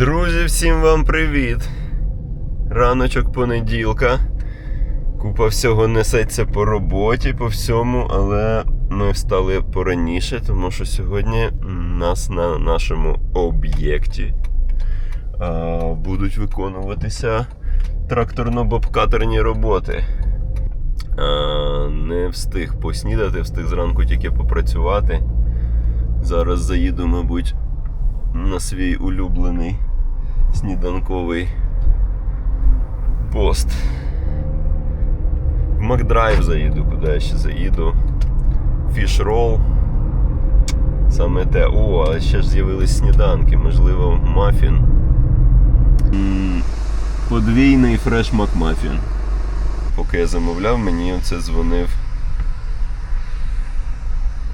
Друзі, всім вам привіт! Раночок понеділка. Купа всього несеться по роботі, по всьому, але ми встали пораніше, тому що сьогодні нас на нашому об'єкті будуть виконуватися тракторно-бобкаторні роботи. А, не встиг поснідати, встиг зранку тільки попрацювати. Зараз заїду, мабуть, на свій улюблений сніданковий пост. В Макдрайв заїду, куди я ще заїду. Фіш рол. Саме те. О, а ще ж з'явились сніданки, можливо, мафін. Подвійний фреш Макмафін. Поки я замовляв, мені оце дзвонив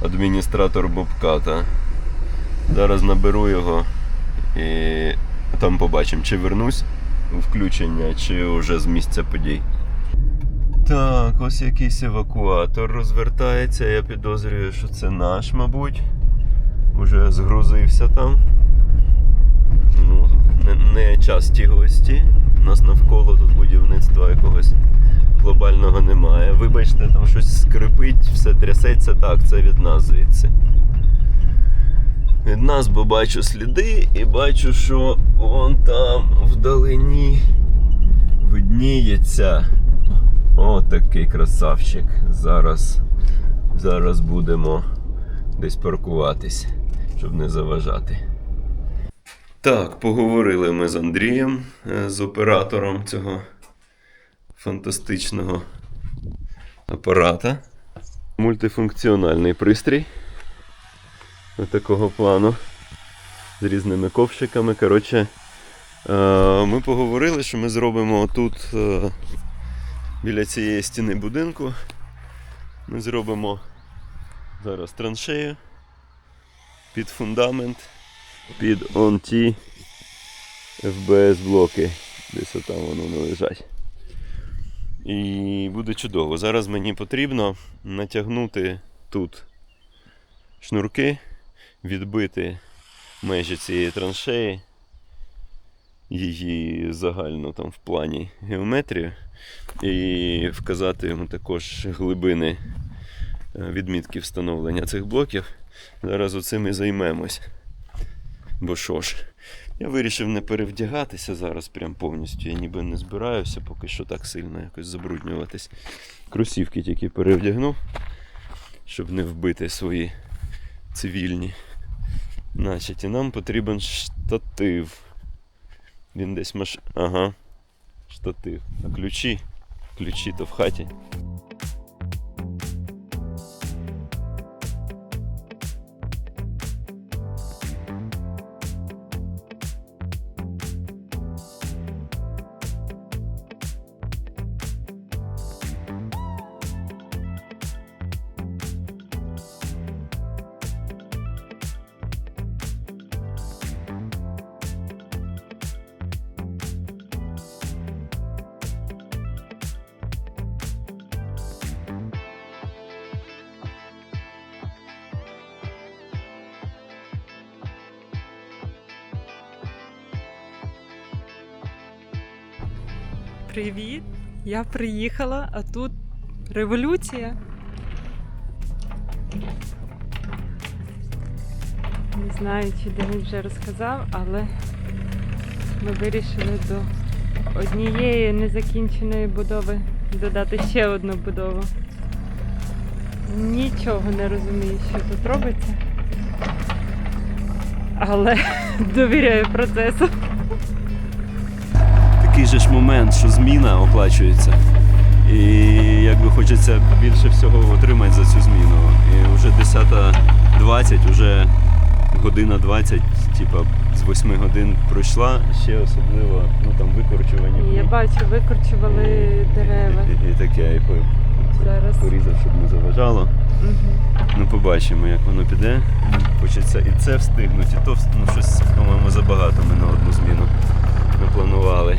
адміністратор Бобката. Зараз наберу його і там побачимо, чи вернусь включення, чи вже з місця подій. Так, ось якийсь евакуатор розвертається. Я підозрюю, що це наш, мабуть. Уже згрузився там. Ну, не, не часті гості. У нас навколо тут будівництва якогось глобального немає. Вибачте, там щось скрипить, все трясеться так, це від нас звідси. Від нас, бо бачу сліди і бачу, що вон там вдалині видніється. О, такий красавчик. Зараз, зараз будемо десь паркуватись, щоб не заважати. Так, поговорили ми з Андрієм, е, з оператором цього фантастичного апарата. Мультифункціональний пристрій. Такого плану. З різними ковшиками. Коротше, е, ми поговорили, що ми зробимо тут е, біля цієї стіни будинку. Ми зробимо зараз траншею під фундамент, під ONT FBS блоки. Десь отам воно вони лежать. І буде чудово. Зараз мені потрібно натягнути тут шнурки, відбити межі цієї траншеї, її загально там в плані геометрію, і вказати йому також глибини е, відмітки встановлення цих блоків. Зараз оцим і займемось. Бо що ж, я вирішив не перевдягатися зараз прям повністю. Я ніби не збираюся поки що так сильно якось забруднюватись. Кросівки тільки перевдягнув, щоб не вбити свої цивільні. Значить, і нам потрібен штатив. Він десь маш... Ага. Штатив. А ключі? Ключі то в хаті. Привіт! Я приїхала, а тут революція. Не знаю, чи Денис вже розказав, але ми вирішили до однієї незакінченої будови додати ще одну будову. Нічого не розумію, що тут робиться. Але довіряю процесу. Такий же ж момент, що зміна оплачується. І якби хочеться більше всього отримати за цю зміну. І вже 10.20, вже година 20, типа з 8 годин пройшла, ще особливо ну там викорчування. Я бачу, викорчували дерева. І, і таке, і по- Зараз. порізав, щоб не заважало. Мгм. Ну побачимо, як воно піде. Хочеться і це встигнути, і то ну, щось, по-моєму, забагато ми на одну зміну не планували.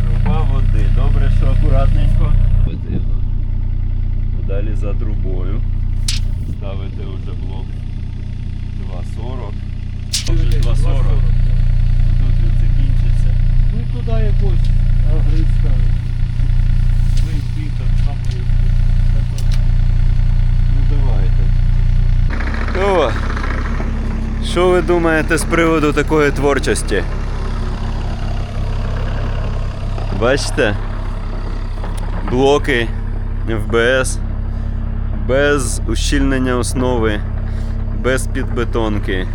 Труба води. Добре, що акуратненько. Потрібно. Далі за трубою. Ставити вже блок 2,40. Вже 2,40. Тут він закінчиться. Ну туди якось агрицька. Вийти так само. Ну давайте. О, що ви думаєте з приводу такої творчості? Бачите? Блоки ФБС без ущільнення основи, без підбетонки,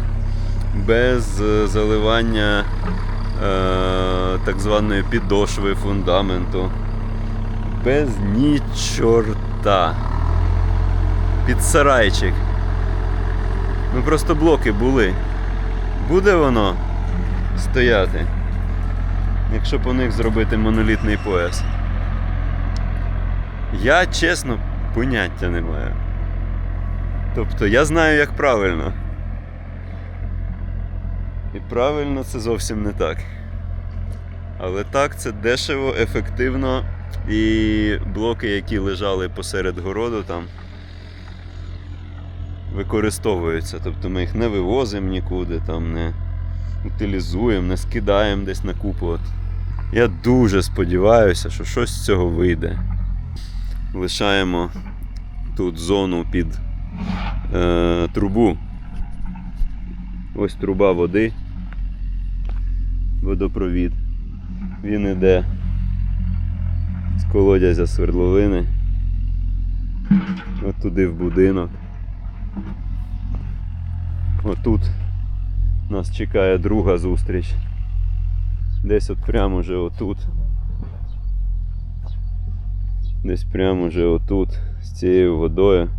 без е, заливання е, так званої підошви фундаменту. Без ні чорта під сарайчик. Ну просто блоки були. Буде воно стояти, якщо по них зробити монолітний пояс. Я чесно поняття не маю. Тобто я знаю, як правильно. І правильно це зовсім не так. Але так, це дешево, ефективно. І блоки, які лежали посеред городу там, використовуються. Тобто ми їх не вивозимо нікуди, там не утилізуємо, не скидаємо десь на купу. От. Я дуже сподіваюся, що щось з цього вийде. Лишаємо тут зону під е, трубу. Ось труба води. Водопровід. Він іде з колодязя свердловини. От туди в будинок. Отут нас чекає друга зустріч. Десь от прямо вже отут. Десь прямо вже отут з цією водою.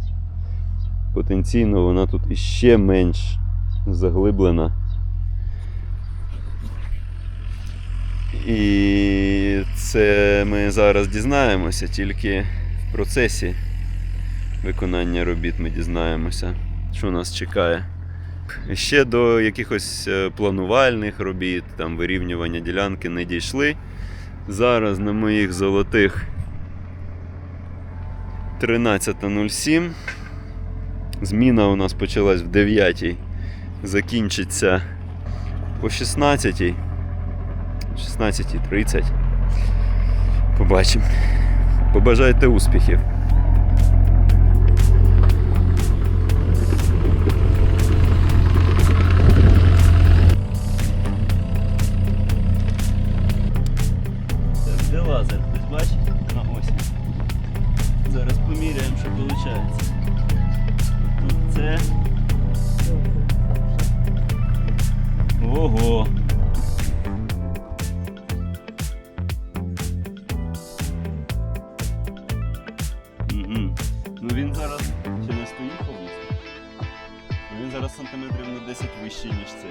Потенційно вона тут іще менш заглиблена. І це ми зараз дізнаємося, тільки в процесі виконання робіт ми дізнаємося, що нас чекає. Ще до якихось е, планувальних робіт, там вирівнювання ділянки не дійшли. Зараз на моїх золотих 13.07. Зміна у нас почалась в 9 закінчиться о 16 16.30. Побачимо. Побажайте успіхів. Хтось? На ось. Зараз поміряємо, що виходить. Тут це. Ого! Угу. Ну він зараз чи не стоїть поблизько? Ну, Він зараз сантиметрів на 10 вищий, ніж цей.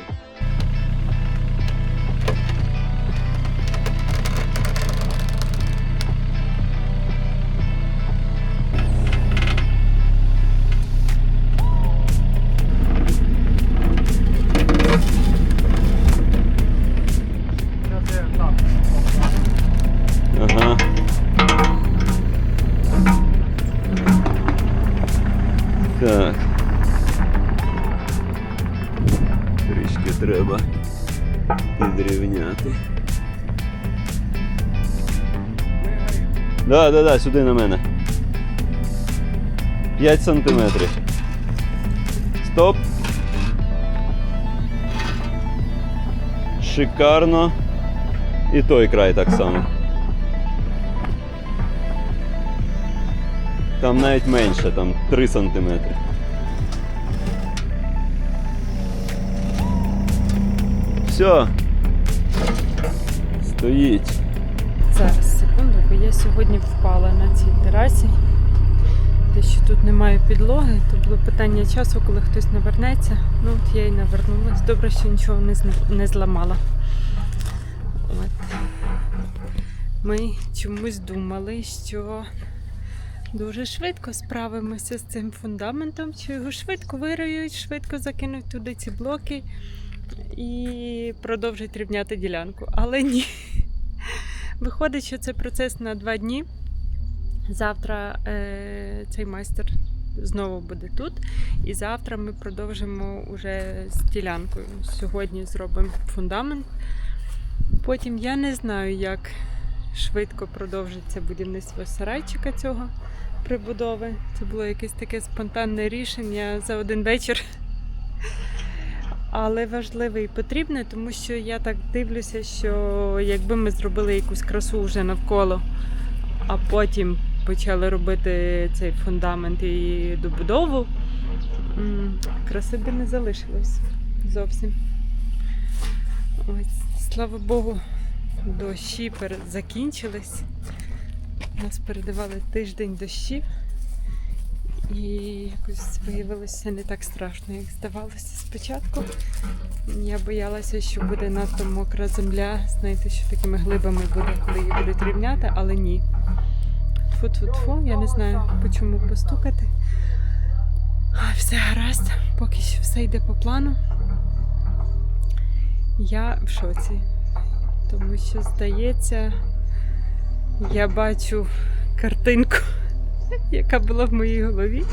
Да, да, да, сюди на мене. 5 сантиметрів. Стоп. Шикарно. І той край так само. Там навіть менше, там 3 сантиметри. Все. Стоїть. Зараз, секунду, я сьогодні впала на цій терасі. Те, що тут немає підлоги, то було питання часу, коли хтось навернеться. Ну, от я й навернулась. Добре, що нічого не, не зламала. От. Ми чомусь думали, що дуже швидко справимося з цим фундаментом, що його швидко вириють, швидко закинуть туди ці блоки і продовжать рівняти ділянку. Але ні. Виходить, що це процес на два дні. Завтра е, цей майстер знову буде тут. І завтра ми продовжимо уже з ділянкою. Сьогодні зробимо фундамент. Потім я не знаю, як швидко продовжиться будівництво сарайчика цього прибудови. Це було якесь таке спонтанне рішення за один вечір. Але важливе і потрібне, тому що я так дивлюся, що якби ми зробили якусь красу вже навколо, а потім почали робити цей фундамент і добудову, краси би не залишилось зовсім. Ось, слава Богу, дощі закінчились. Нас передавали тиждень дощів. І якось виявилося не так страшно, як здавалося спочатку. Я боялася, що буде надто мокра земля. Знаєте, що такими глибами буде, коли її будуть рівняти, але ні. Тфу-тфу-тфу, я не знаю, по чому постукати. А, Все гаразд, поки що все йде по плану. Я в шоці. Тому що, здається, я бачу картинку, яка була в моїй голові,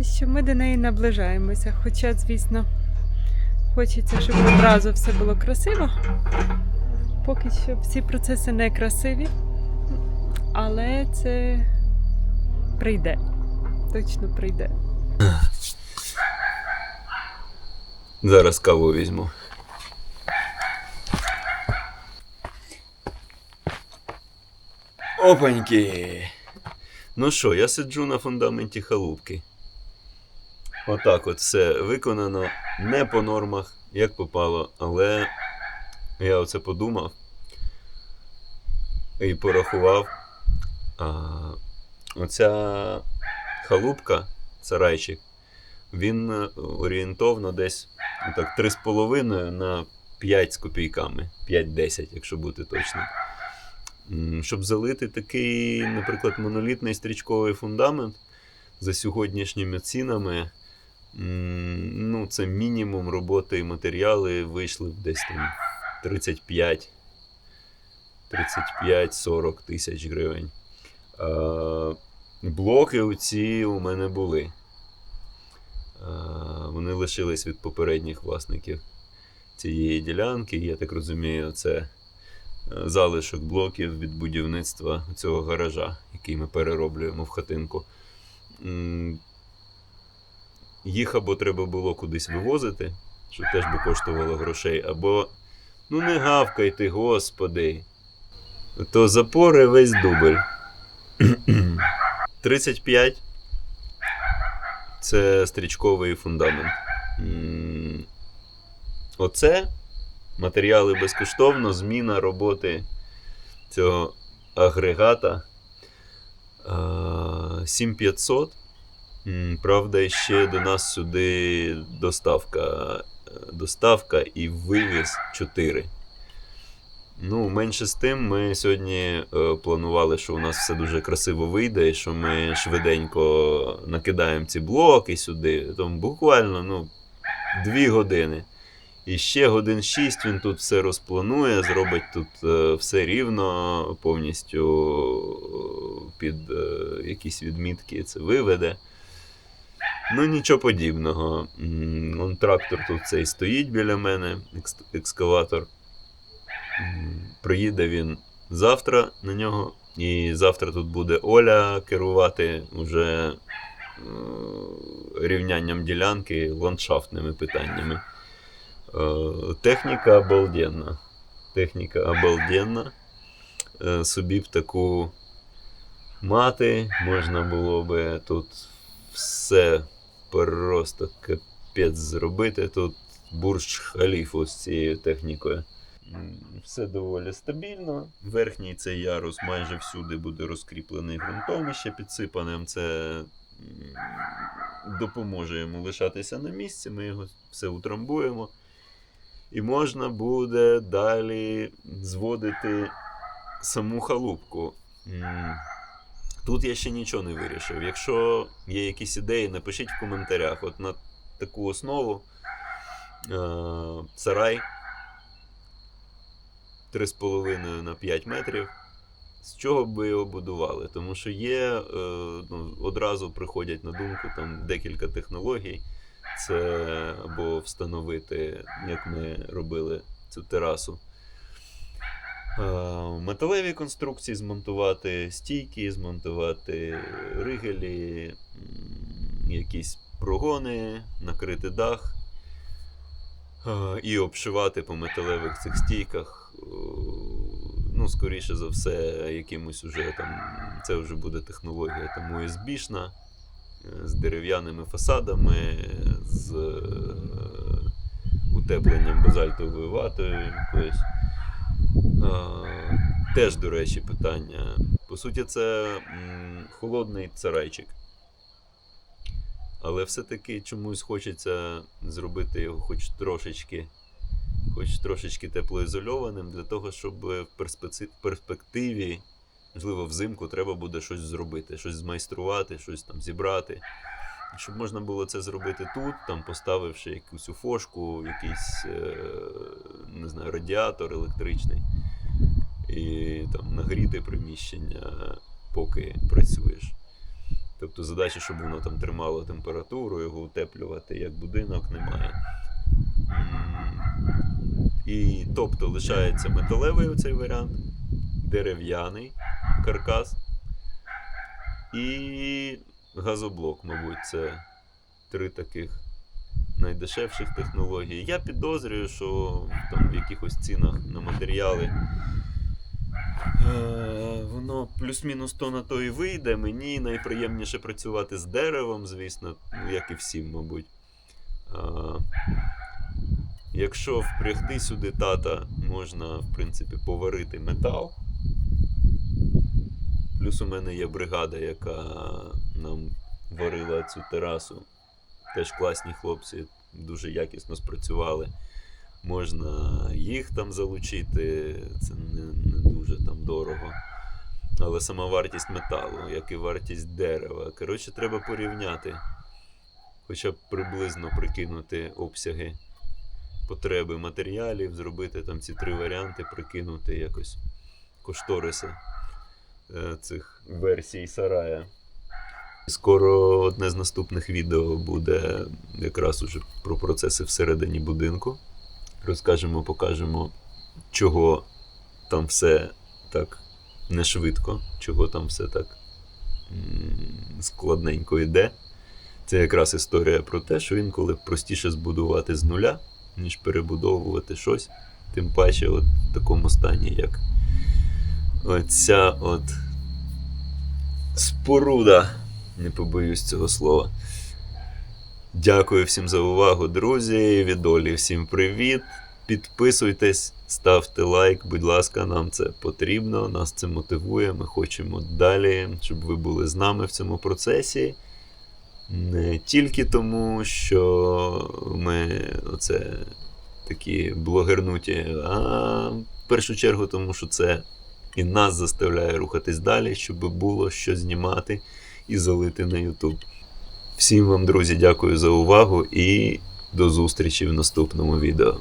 і що ми до неї наближаємося. Хоча, звісно, хочеться, щоб одразу все було красиво. Поки що всі процеси не красиві, але це прийде. Точно прийде. Зараз каву візьму. Опаньки. Ну що, я сиджу на фундаменті халупки. Отак от все виконано не по нормах, як попало, але я оце подумав і порахував. А, оця халупка, сарайчик, він е, орієнтовно десь так 3,5 на 5 з копійками. 5-10, якщо бути точним. Щоб залити такий, наприклад, монолітний стрічковий фундамент за сьогоднішніми цінами, ну, це мінімум роботи і матеріали вийшли б десь там 35 35-40 тисяч гривень. Блоки оці у мене були. Вони лишились від попередніх власників цієї ділянки. Я так розумію, це залишок блоків від будівництва цього гаража, який ми перероблюємо в хатинку. Їх або треба було кудись вивозити, що теж би коштувало грошей, або ну не гавкайте, господи. То запори весь дубль. 35 це стрічковий фундамент. Оце матеріали безкоштовно, зміна роботи цього агрегата. 7500. Правда, ще до нас сюди доставка. е, Доставка і вивіз 4. Ну, менше з тим, ми сьогодні е, планували, що у нас все дуже красиво вийде, і що ми швиденько накидаємо ці блоки сюди. Тому буквально ну, дві години. І ще годин 6 він тут все розпланує, зробить тут е, все рівно, повністю е, під е, якісь відмітки це виведе. Ну, нічого подібного. Он трактор тут цей стоїть біля мене, екс- екскаватор. Приїде він завтра на нього. І завтра тут буде Оля керувати уже рівнянням ділянки ландшафтними питаннями. Е, Техніка обалденна. Техніка обалденна. Е, Собі б таку мати можна було би тут все просто капець зробити. Тут бурж халіфу з цією технікою. Все доволі стабільно. Верхній цей ярус майже всюди буде розкріплений ґрунтовище підсипаним. Це допоможе йому лишатися на місці. Ми його все утрамбуємо. І можна буде далі зводити саму халупку. Тут я ще нічого не вирішив. Якщо є якісь ідеї, напишіть в коментарях. От на таку основу е- сарай 3,5 на 5 метрів. З чого б ви його будували? Тому що є, е, ну, одразу приходять на думку там декілька технологій. Це або встановити, як ми робили цю терасу. Е, Металеві конструкції змонтувати, стійки, змонтувати ригелі, якісь прогони, накрити дах е, і обшивати по металевих цих стійках. е, Ну, скоріше за все, якимось уже там. Це вже буде технологія там е, з дерев'яними фасадами, з е, утепленням базальтовою ватою якоюсь. Теж, до речі, питання. По суті, це холодний царайчик. Але все-таки чомусь хочеться зробити його хоч трошечки, хоч трошечки теплоізольованим, для того, щоб в перспективі, можливо, взимку треба буде щось зробити, щось змайструвати, щось там зібрати. Щоб можна було це зробити тут, там поставивши якусь уфошку, якийсь е, не знаю, радіатор електричний, і там нагріти приміщення, поки працюєш. Тобто задача, щоб воно там тримало температуру, його утеплювати як будинок немає. І тобто лишається металевий оцей варіант, дерев'яний каркас і газоблок, мабуть, це три таких найдешевших технологій. Я підозрюю, що там в якихось цінах на матеріали е, воно плюс-мінус то на то і вийде. Мені найприємніше працювати з деревом, звісно, ну, як і всім, мабуть. Якщо впрягти сюди тата, можна, в принципі, поварити метал. Плюс у мене є бригада, яка нам варила цю терасу. Теж класні хлопці, дуже якісно спрацювали. Можна їх там залучити, це не, не дуже там дорого. Але сама вартість металу, як і вартість дерева. Коротше, треба порівняти. Хоча б приблизно прикинути обсяги потреби матеріалів, зробити там ці три варіанти, прикинути якось кошториси цих версій сарая. Скоро одне з наступних відео буде якраз уже про процеси всередині будинку. Розкажемо, покажемо, чого там все так не швидко, чого там все так складненько йде. Це якраз історія про те, що інколи простіше збудувати з нуля, ніж перебудовувати щось. Тим паче, от в такому стані, як оця от споруда. Не побоюсь цього слова. Дякую всім за увагу, друзі. Від Олі всім привіт. Підписуйтесь, ставте лайк, будь ласка, нам це потрібно, нас це мотивує. Ми хочемо далі, щоб ви були з нами в цьому процесі. Не тільки тому, що ми оце такі блогернуті, а в першу чергу, тому що це і нас заставляє рухатись далі, щоб було що знімати і залити на YouTube. Всім вам, друзі, дякую за увагу і до зустрічі в наступному відео.